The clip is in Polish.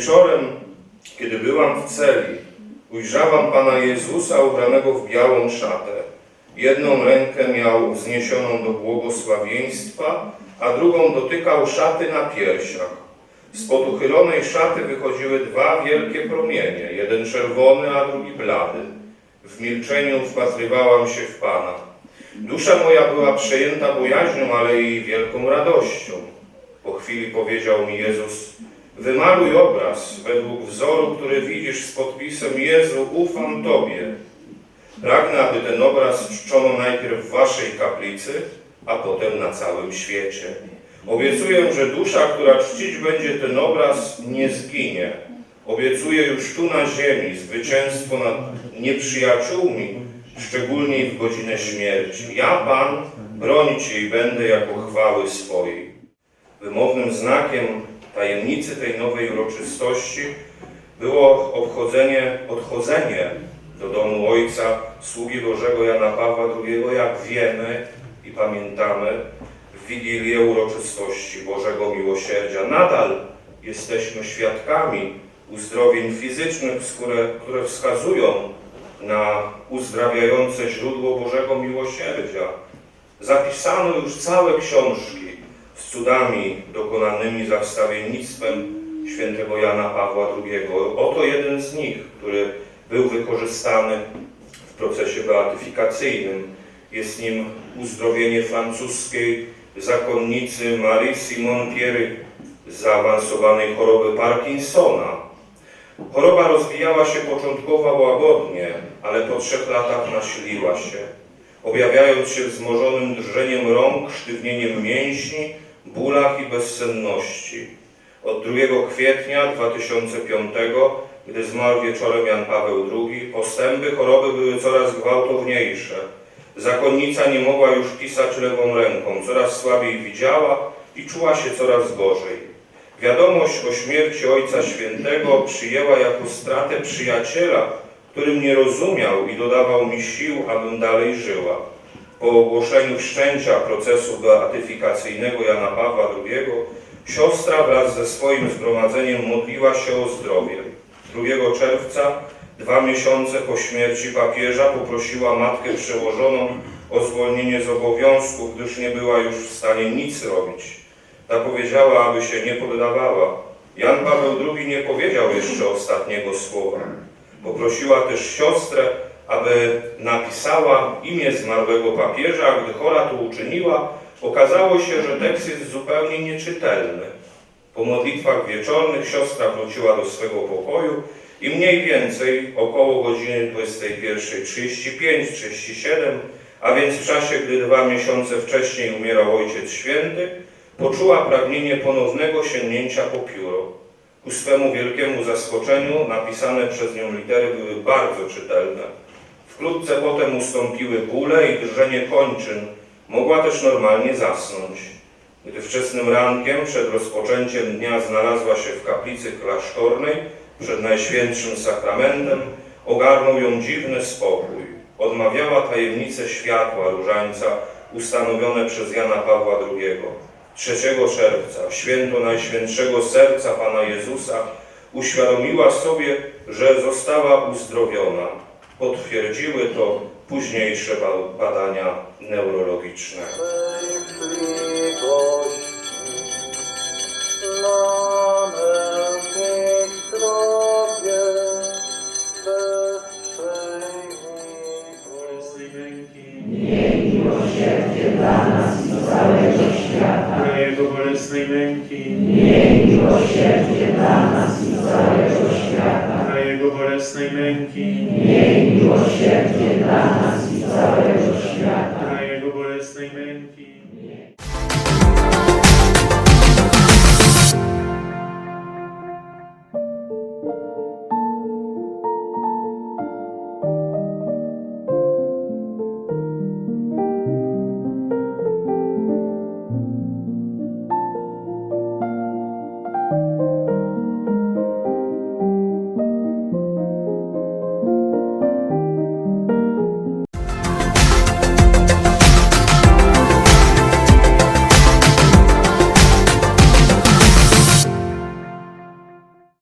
Wieczorem, kiedy byłam w celi, ujrzałam Pana Jezusa ubranego w białą szatę. Jedną rękę miał wzniesioną do błogosławieństwa, a drugą dotykał szaty na piersiach. Spod uchylonej szaty wychodziły dwa wielkie promienie, jeden czerwony, a drugi blady. W milczeniu wpatrywałam się w Pana. Dusza moja była przejęta bojaźnią, ale i wielką radością. Po chwili powiedział mi Jezus, wymaluj obraz według wzoru, który widzisz z podpisem Jezu, ufam Tobie. Pragnę, aby ten obraz czczono najpierw w Waszej kaplicy, a potem na całym świecie. Obiecuję, że dusza, która czcić będzie ten obraz, nie zginie. Obiecuję już tu na ziemi zwycięstwo nad nieprzyjaciółmi, szczególnie w godzinę śmierci. Ja, Pan, bronić jej będę jako chwały swojej. Wymownym znakiem tajemnicy tej nowej uroczystości było obchodzenie, odchodzenie do domu Ojca sługi Bożego Jana Pawła II, jak wiemy i pamiętamy, w Wigilię uroczystości Bożego Miłosierdzia. Nadal jesteśmy świadkami uzdrowień fizycznych, które, które wskazują na uzdrawiające źródło Bożego Miłosierdzia. Zapisano już całe książki z cudami dokonanymi za wstawiennictwem świętego Jana Pawła II. Oto jeden z nich, który był wykorzystany w procesie beatyfikacyjnym. Jest nim uzdrowienie francuskiej zakonnicy Marie Simon Pierry z zaawansowanej choroby Parkinsona. Choroba rozwijała się początkowo łagodnie, ale po trzech latach nasiliła się, objawiając się wzmożonym drżeniem rąk, sztywnieniem mięśni, bólach i bezsenności. Od 2 kwietnia 2005, gdy zmarł wieczorem Jan Paweł II, postępy choroby były coraz gwałtowniejsze. Zakonnica nie mogła już pisać lewą ręką, coraz słabiej widziała i czuła się coraz gorzej. Wiadomość o śmierci Ojca Świętego przyjęła jako stratę przyjaciela, który mnie rozumiał i dodawał mi sił, abym dalej żyła. Po ogłoszeniu wszczęcia procesu beatyfikacyjnego Jana Pawła II, siostra wraz ze swoim zgromadzeniem modliła się o zdrowie. 2 czerwca, dwa miesiące po śmierci papieża, poprosiła matkę przełożoną o zwolnienie z obowiązków, gdyż nie była już w stanie nic robić. Ta powiedziała, aby się nie poddawała. Jan Paweł II nie powiedział jeszcze ostatniego słowa. Poprosiła też siostrę, aby napisała imię zmarłego papieża, a gdy chora to uczyniła, okazało się, że tekst jest zupełnie nieczytelny. Po modlitwach wieczornych siostra wróciła do swego pokoju i mniej więcej około godziny 21.35-37, a więc w czasie, gdy dwa miesiące wcześniej umierał Ojciec Święty, poczuła pragnienie ponownego sięgnięcia po pióro. Ku swemu wielkiemu zaskoczeniu napisane przez nią litery były bardzo czytelne. Wkrótce potem ustąpiły bóle i drżenie kończyn. Mogła też normalnie zasnąć. Gdy wczesnym rankiem przed rozpoczęciem dnia znalazła się w kaplicy klasztornej przed Najświętszym Sakramentem, ogarnął ją dziwny spokój. Odmawiała tajemnice światła różańca ustanowione przez Jana Pawła II. 3 czerwca, w święto Najświętszego Serca Pana Jezusa, uświadomiła sobie, że została uzdrowiona. Potwierdziły to późniejsze ba- badania neurologiczne. Na mętnych zdrowie Bolesnej męki, Miej miłosierdzie dla nas gratas.